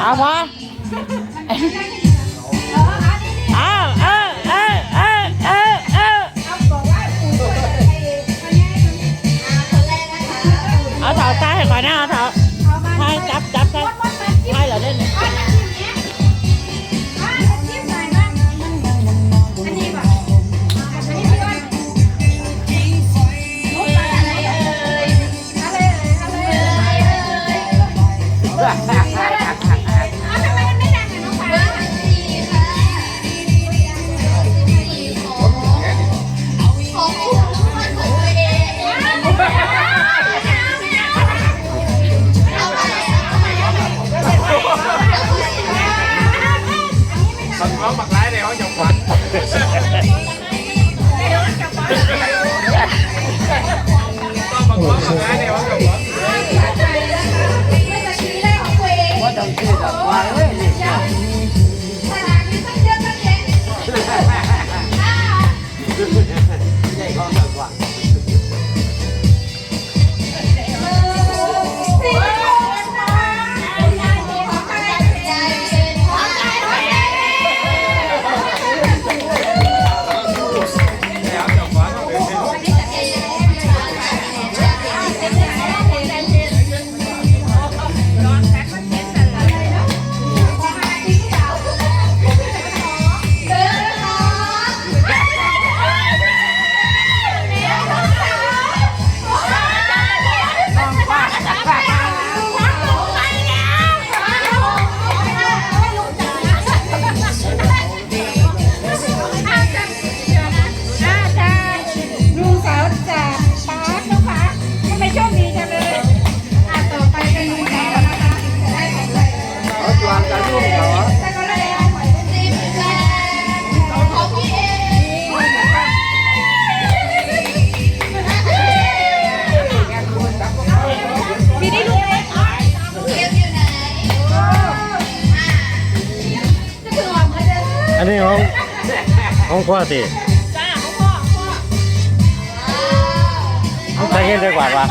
เอาพอเอาเออเออเออเออเออเอาเถาใต้ให้ก่อนนะเอาเถาใช่จับจับใช่ มันร้องบักร้ นนี้ของของพ่อสิจ้าของพ่อพ่อใช้เงินได้กว่าปะ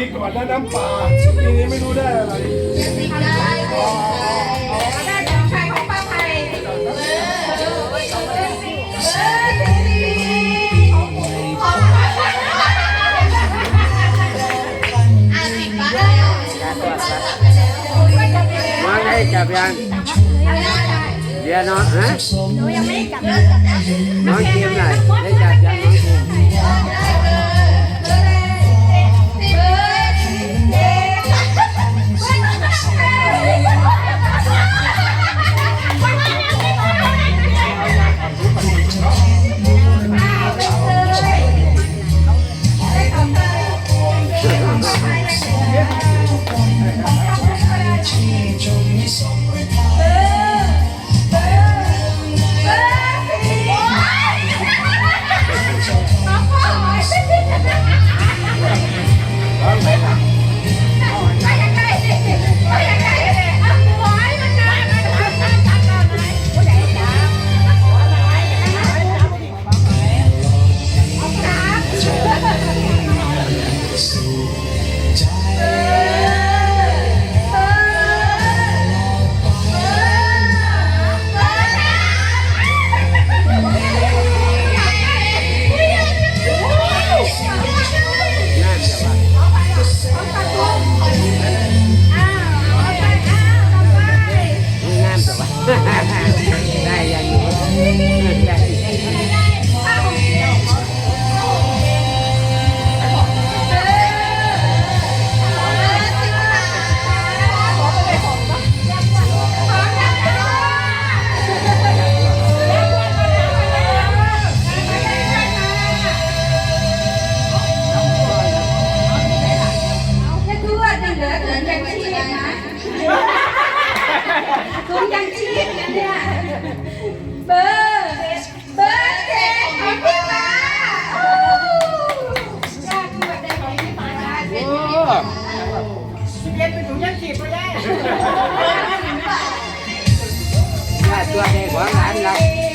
ปีก่อนได้น้ำปลาปีนี้ไม่รู้ได้อะไรได้ของใครของป้าไพของมาไงจับยังเดี๋ยวน้องฮะหนูยังไม่ได้จับน้องเทียมหน่อยได้จับยังน้องเทียม เป็นโอ้ว่าตัวเด็กของหลานเรา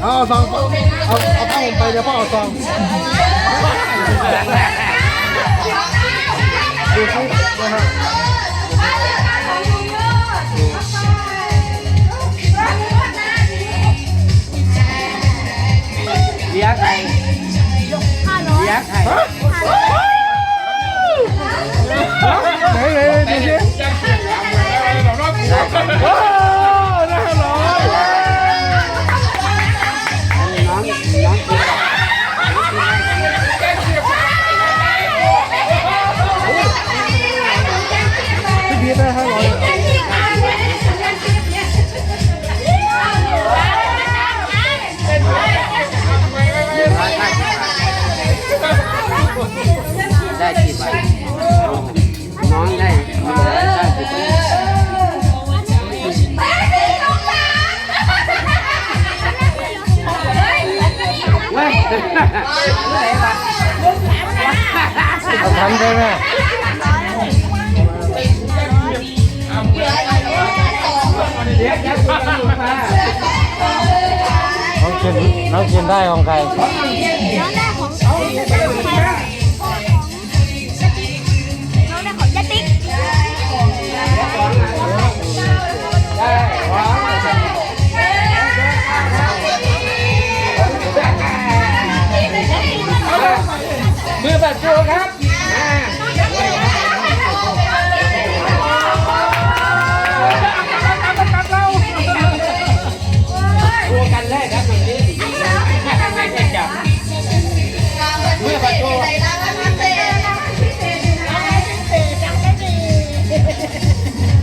เอาซองเอาเอาผ้าผมไปเดี๋ยวพ่อเอาซองดูซินะครับเลี้ยใครเลี้ยใครไหนไหนไหนดูซิ ได้กี่ใบน้องได้ได้กี่ใบเว้ยเอาทันได้ไหมน้องกินน้องกินได้ของใครน้องได้ของ